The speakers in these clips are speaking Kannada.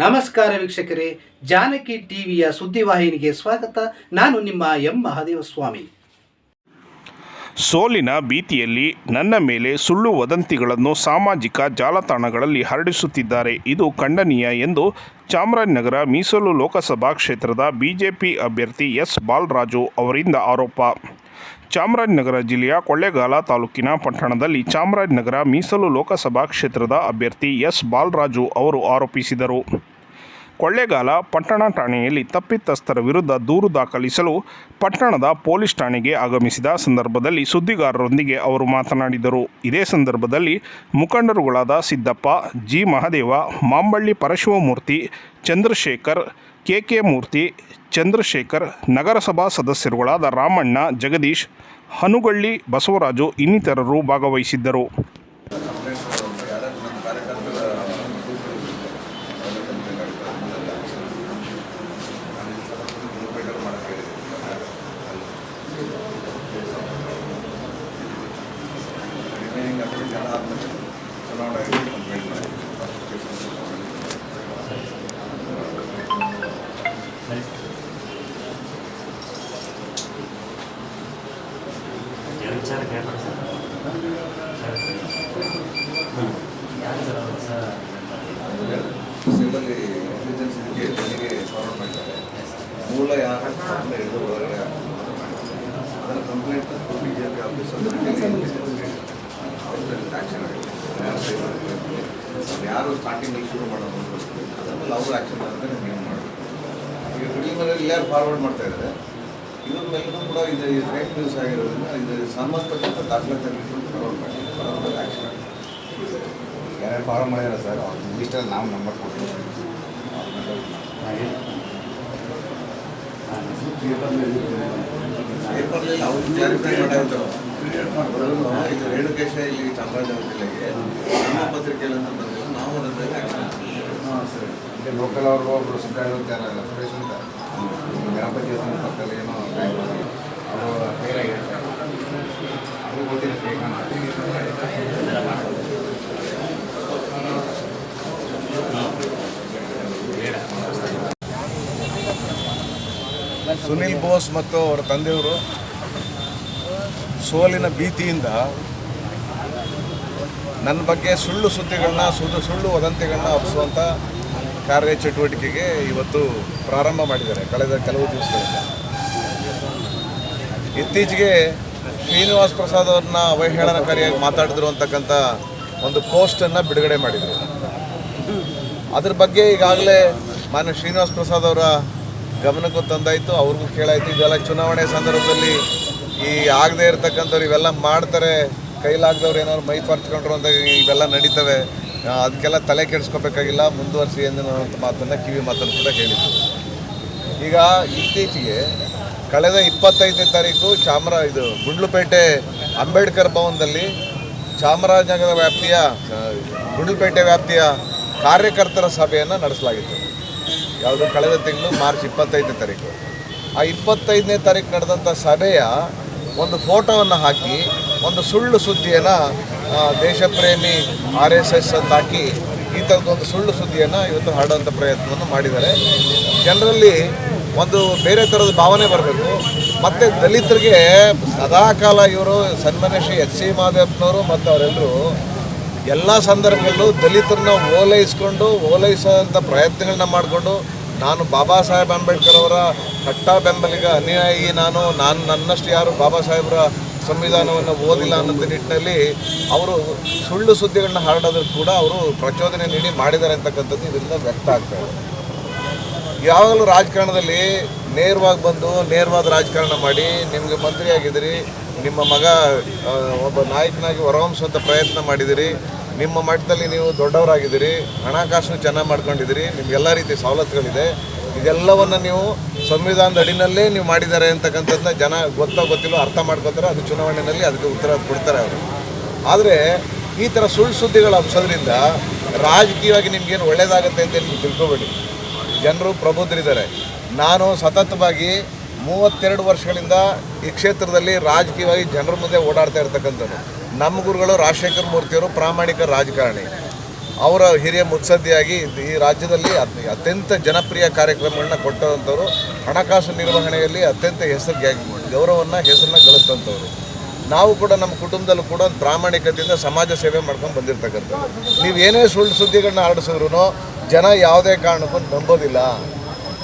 ನಮಸ್ಕಾರ ವೀಕ್ಷಕರೇ, ಜಾನಕಿ ಟಿವಿಯ ಸುದ್ದಿವಾಹಿನಿಗೆ ಸ್ವಾಗತ. ನಾನು ನಿಮ್ಮ ಎಂ. ಮಹಾದೇವ ಸ್ವಾಮಿ ಸೋಲಿನ ಭೀತಿಯಲ್ಲಿ ನನ್ನ ಮೇಲೆ ಸುಳ್ಳು ವದಂತಿಗಳನ್ನು ಸಾಮಾಜಿಕ ಜಾಲತಾಣಗಳಲ್ಲಿ ಹರಡಿಸುತ್ತಿದ್ದಾರೆ. ಇದು ಖಂಡನೀಯ ಎಂದು ಚಾಮರಾಜನಗರ ಮೀಸಲು ಲೋಕಸಭಾ ಕ್ಷೇತ್ರದ ಬಿಜೆಪಿ ಅಭ್ಯರ್ಥಿ ಎಸ್. ಬಾಲರಾಜು ಅವರಿಂದ ಆರೋಪ. ಚಾಮರಾಜನಗರ ಜಿಲ್ಲೆಯ ಕೊಳ್ಳೇಗಾಲ ತಾಲೂಕಿನ ಪಟ್ಟಣದಲ್ಲಿ ಚಾಮರಾಜನಗರ ಮೀಸಲು ಲೋಕಸಭಾ ಕ್ಷೇತ್ರದ ಅಭ್ಯರ್ಥಿ ಎಸ್. ಬಾಲರಾಜು ಅವರು ಆರೋಪಿಸಿದರು. ಕೊಳ್ಳೇಗಾಲ ಪಟ್ಟಣ ಠಾಣೆಯಲ್ಲಿ ತಪ್ಪಿತಸ್ಥರ ವಿರುದ್ಧ ದೂರು ದಾಖಲಿಸಲು ಪಟ್ಟಣದ ಪೊಲೀಸ್ ಠಾಣೆಗೆ ಆಗಮಿಸಿದ ಸಂದರ್ಭದಲ್ಲಿ ಸುದ್ದಿಗಾರರೊಂದಿಗೆ ಅವರು ಮಾತನಾಡಿದರು. ಇದೇ ಸಂದರ್ಭದಲ್ಲಿ ಮುಖಂಡರುಗಳಾದ ಸಿದ್ದಪ್ಪ, ಜಿ. ಮಹದೇವ, ಮಾಂಬಳ್ಳಿ ಪರಶಿವಮೂರ್ತಿ, ಚಂದ್ರಶೇಖರ್, ಕೆಕೆ ಮೂರ್ತಿ, ಚಂದ್ರಶೇಖರ್, ನಗರಸಭಾ ಸದಸ್ಯರುಗಳಾದ ರಾಮಣ್ಣ, ಜಗದೀಶ್, ಹನುಗಳ್ಳಿ ಬಸವರಾಜು ಇನ್ನಿತರರು ಭಾಗವಹಿಸಿದ್ದರು. ರಿಮೈನಿಂಗ್ ಅದ್ರ ಜನ ಆದ್ಮೇಲೆ ಚುನಾವಣೆ ಕಂಪ್ಲೇಂಟ್ ಮಾಡಿ ಎರಡು ವಿಚಾರ ಕೇಳ್ತಾರೆ ಸರ್ ಯಾರು ಸರ್ ಅವರು ಸರ್ ಸಿಲ್ಲಲ್ಲಿ ಇಂಟೆಲಿಜೆನ್ಸ್ ಇದಕ್ಕೆ ಆಫೀಸ್ ಆ್ಯಕ್ಷನ್ ಆಗಿದೆ ಯಾರು ಸ್ಟಾರ್ಟಿಂಗಲ್ಲಿ ಶುರು ಮಾಡೋದು ಅದರಲ್ಲಿ ಅವರು ಆ್ಯಕ್ಷನ್ ಮಾಡಿದ್ರೆ ನೀವು ಮಾಡಿ ಈಗ ಮಿಡಲ್ ಮೇಲೆ ಯಾರು ಫಾರ್ವರ್ಡ್ ಮಾಡ್ತಾ ಇದ್ದಾರೆ. ಇದ್ರ ಮೇಲೂ ಕೂಡ ಇದು ಫೇಕ್ ನ್ಯೂಸ್ ಆಗಿರೋದ್ರಿಂದ ಇದು ಸಂಬಂಧಪಟ್ಟಂಥ ದಾಖಲಾತಿ ಫಾರ್ವರ್ಡ್ ಮಾಡಿ ಫಾರ್ವರ್ಡ್ ಆ್ಯಕ್ಷನ್ ಆಗಿದೆ ಯಾರ್ಯಾರು ಫಾರ್ವರ್ಡ್ ಮಾಡಿದಾರೆ ಸರ್ ಅವ್ರ ಲಿಸ್ಟಲ್ಲಿ ನಾವು ನಂಬರ್ ಕೊಡ್ತೀವಿ. ಪೇಪರ್ನಲ್ಲಿ ಅವ್ರು ಕ್ಲಾರಿಫೈ ಮಾಡಿರ್ತಾರೆ ಇದು ರೇಣುಕೇಶ ಇಲ್ಲಿ ಚಾಮರಾಜನಗರ ಜಿಲ್ಲೆಗೆ ಬಂದಿದ್ದು ನಾವು ಇಲ್ಲಿ ಲೋಕಲ್ ಒಬ್ಬರು ಪಕ್ಕದಲ್ಲಿ ಏನೋ ಸುನಿಲ್ ಬೋಸ್ ಮತ್ತು ಅವರ ತಂದೆಯವರು ಸೋಲಿನ ಭೀತಿಯಿಂದ ನನ್ನ ಬಗ್ಗೆ ಸುಳ್ಳು ಸುದ್ದಿಗಳನ್ನ, ಸುಳ್ಳು ಸುಳ್ಳು ವದಂತಿಗಳನ್ನ ಹಬ್ಬಿಸುವಂಥ ಕಾರ್ಯಚಟುವಟಿಕೆಗೆ ಇವತ್ತು ಪ್ರಾರಂಭ ಮಾಡಿದ್ದಾರೆ ಕಳೆದ ಕೆಲವು ದಿವಸಗಳಿಂದ. ಇತ್ತೀಚೆಗೆ ಶ್ರೀನಿವಾಸ್ ಪ್ರಸಾದ್ ಅವ್ರನ್ನ ಅವಹೇಳನಕಾರಿಯಾಗಿ ಮಾತಾಡಿದ್ರು ಅಂತಕ್ಕಂಥ ಒಂದು ಪೋಸ್ಟನ್ನು ಬಿಡುಗಡೆ ಮಾಡಿದರು. ಅದ್ರ ಬಗ್ಗೆ ಈಗಾಗಲೇ ಮಾನ್ಯ ಶ್ರೀನಿವಾಸ್ ಪ್ರಸಾದ್ ಅವರ ಗಮನಕ್ಕೂ ತಂದಾಯಿತು, ಅವ್ರಿಗೂ ಕೇಳಾಯಿತು. ಇದೆಲ್ಲ ಚುನಾವಣೆ ಸಂದರ್ಭದಲ್ಲಿ ಈ ಆಗದೆ ಇರ್ತಕ್ಕಂಥವ್ರು ಇವೆಲ್ಲ ಮಾಡ್ತಾರೆ, ಕೈಲಾಗದವ್ರು ಏನಾದ್ರು ಮೈ ಪರ್ಚ್ಕೊಂಡ್ರು ಅಂತ ಇವೆಲ್ಲ ನಡೀತವೆ. ಅದಕ್ಕೆಲ್ಲ ತಲೆ ಕೆಡಿಸ್ಕೋಬೇಕಾಗಿಲ್ಲ, ಮುಂದುವರಿಸಿ ಅನ್ನುವಂಥ ಮಾತನ್ನು ಕಿವಿ ಮಾತನ್ನು ಕೂಡ ಹೇಳಿದ್ರು. ಈಗ ಇತ್ತೀಚೆಗೆ ಕಳೆದ ಇಪ್ಪತ್ತೈದನೇ ತಾರೀಕು ಚಾಮರ, ಇದು ಗುಂಡ್ಲುಪೇಟೆ ಅಂಬೇಡ್ಕರ್ ಭವನದಲ್ಲಿ ಚಾಮರಾಜನಗರ ವ್ಯಾಪ್ತಿಯ ಗುಂಡ್ಲುಪೇಟೆ ವ್ಯಾಪ್ತಿಯ ಕಾರ್ಯಕರ್ತರ ಸಭೆಯನ್ನು ನಡೆಸಲಾಗಿತ್ತು. ಯಾವುದು, ಕಳೆದ ತಿಂಗಳು ಮಾರ್ಚ್ ಇಪ್ಪತ್ತೈದನೇ ತಾರೀಕು. ಆ ಇಪ್ಪತ್ತೈದನೇ ತಾರೀಕು ನಡೆದಂಥ ಸಭೆಯ ಒಂದು ಫೋಟೋವನ್ನು ಹಾಕಿ, ಒಂದು ಸುಳ್ಳು ಸುದ್ದಿಯನ್ನು ದೇಶಪ್ರೇಮಿ ಆರ್ ಎಸ್ ಎಸ್ ಅಂತ ಹಾಕಿ, ಈ ಥರದ್ದೊಂದು ಸುಳ್ಳು ಸುದ್ದಿಯನ್ನು ಇವತ್ತು ಹರಡುವಂಥ ಪ್ರಯತ್ನವನ್ನು ಮಾಡಿದ್ದಾರೆ. ಜನರಲ್ಲಿ ಒಂದು ಬೇರೆ ಥರದ ಭಾವನೆ ಬರಬೇಕು. ಮತ್ತು ದಲಿತರಿಗೆ ಸದಾಕಾಲ ಇವರು ಸನ್ಮಾನ್ಯ ಶ್ರೀ ಎಚ್ ಸಿ ಮಹದೇವನವರು ಮತ್ತು ಅವರೆಲ್ಲರೂ ಎಲ್ಲ ಸಂದರ್ಭದಲ್ಲೂ ದಲಿತರನ್ನ ಓಲೈಸ್ಕೊಂಡು ಓಲೈಸೋಂಥ ಪ್ರಯತ್ನಗಳನ್ನ ಮಾಡಿಕೊಂಡು ನಾನು ಬಾಬಾ ಸಾಹೇಬ್ ಅಂಬೇಡ್ಕರ್ ಅವರ ಕಟ್ಟ ಬೆಂಬಲಿಗ ಅನುಯಾಯಿ, ನಾನು ನಾನು ನನ್ನಷ್ಟು ಯಾರು ಬಾಬಾ ಸಾಹೇಬರ ಸಂವಿಧಾನವನ್ನು ಓದಿಲ್ಲ ಅನ್ನೋದ ನಿಟ್ಟಿನಲ್ಲಿ ಅವರು ಸುಳ್ಳು ಸುದ್ದಿಗಳನ್ನ ಹರಡೋದ್ರ ಕೂಡ ಅವರು ಪ್ರಚೋದನೆ ನೀಡಿ ಮಾಡಿದ್ದಾರೆ ಅಂತಕ್ಕಂಥದ್ದು ಇದರಿಂದ ವ್ಯಕ್ತ ಆಗ್ತಾ ಇದೆ. ಯಾವಾಗಲೂ ರಾಜಕಾರಣದಲ್ಲಿ ನೇರವಾಗಿ ಬಂದು ನೇರವಾದ ರಾಜಕಾರಣ ಮಾಡಿ ನಿಮಗೆ ಮಂತ್ರಿ ಆಗಿದ್ದೀರಿ ನಿಮ್ಮ ಮಗ ಒಬ್ಬ ನಾಯಕನಾಗಿ ಹೊರಹೊಮ್ಮಿಸುವಂಥ ಪ್ರಯತ್ನ ಮಾಡಿದಿರಿ ನಿಮ್ಮ ಮಟ್ಟದಲ್ಲಿ ನೀವು ದೊಡ್ಡವರಾಗಿದ್ದೀರಿ ಹಣಕಾಸು ಚೆನ್ನಾಗಿ ಮಾಡ್ಕೊಂಡಿದ್ದೀರಿ ನಿಮ್ಗೆಲ್ಲ ರೀತಿ ಸವಲತ್ತುಗಳಿದೆ. ಇದೆಲ್ಲವನ್ನು ನೀವು ಸಂವಿಧಾನದ ಅಡಿನಲ್ಲೇ ನೀವು ಮಾಡಿದ್ದಾರೆ ಅಂತಕ್ಕಂಥದ್ದನ್ನ ಜನ ಗೊತ್ತೋ ಗೊತ್ತಿಲ್ಲೋ ಅರ್ಥ ಮಾಡ್ಕೋತಾರೆ, ಅದು ಚುನಾವಣೆಯಲ್ಲಿ ಅದಕ್ಕೆ ಉತ್ತರ ಕೊಡ್ತಾರೆ ಅವರು. ಆದರೆ ಈ ಥರ ಸುಳ್ಳು ಸುದ್ದಿಗಳು ಹಬ್ಸೋದ್ರಿಂದ ರಾಜಕೀಯವಾಗಿ ನಿಮ್ಗೇನು ಒಳ್ಳೇದಾಗುತ್ತೆ ಅಂತ ನೀವು ತಿಳ್ಕೊಬೇಡಿ. ಜನರು ಪ್ರಬುದ್ಧರಿದ್ದಾರೆ. ನಾನು ಸತತವಾಗಿ ಮೂವತ್ತೆರಡು ವರ್ಷಗಳಿಂದ ಈ ಕ್ಷೇತ್ರದಲ್ಲಿ ರಾಜಕೀಯವಾಗಿ ಜನರ ಮುಂದೆ ಓಡಾಡ್ತಾ ಇರ್ತಕ್ಕಂಥದ್ದು. ನಮ್ಮ ಗುರುಗಳು ರಾಜಶೇಖರ ಮೂರ್ತಿಯವರು ಪ್ರಾಮಾಣಿಕ ರಾಜಕಾರಣಿ. ಅವರ ಹಿರಿಯ ಮುತ್ಸದ್ದಿಯಾಗಿ ಈ ರಾಜ್ಯದಲ್ಲಿ ಅತ್- ಅತ್ಯಂತ ಜನಪ್ರಿಯ ಕಾರ್ಯಕ್ರಮಗಳನ್ನ ಕೊಟ್ಟಂಥವ್ರು, ಹಣಕಾಸು ನಿರ್ವಹಣೆಯಲ್ಲಿ ಅತ್ಯಂತ ಹೆಸರು ಗೌರವವನ್ನು ಹೆಸರನ್ನ ಗಳಿಸಿದಂಥವ್ರು. ನಾವು ಕೂಡ ನಮ್ಮ ಕುಟುಂಬದಲ್ಲೂ ಕೂಡ ಒಂದು ಪ್ರಾಮಾಣಿಕತೆಯಿಂದ ಸಮಾಜ ಸೇವೆ ಮಾಡ್ಕೊಂಡು ಬಂದಿರತಕ್ಕಂಥದ್ದು ನೀವು ಏನೇ ಸುಳ್ಳು ಸುದ್ದಿಗಳನ್ನ ಆಡಿಸಿದ್ರು ಜನ ಯಾವುದೇ ಕಾರಣಕ್ಕೂ ನಂಬೋದಿಲ್ಲ.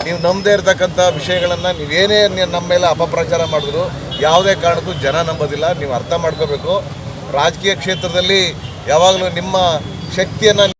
ನೀವು ನಂಬದೇ ಇರತಕ್ಕಂಥ ವಿಷಯಗಳನ್ನು ನೀವೇನೇ ನೀವು ನಮ್ಮ ಮೇಲೆ ಅಪಪ್ರಚಾರ ಮಾಡಿದ್ರು ಯಾವುದೇ ಕಾರಣಕ್ಕೂ ಜನ ನಂಬೋದಿಲ್ಲ. ನೀವು ಅರ್ಥ ಮಾಡ್ಕೋಬೇಕು. ರಾಜಕೀಯ ಕ್ಷೇತ್ರದಲ್ಲಿ ಯಾವಾಗಲೂ ನಿಮ್ಮ ಶಕ್ತಿಯನ್ನು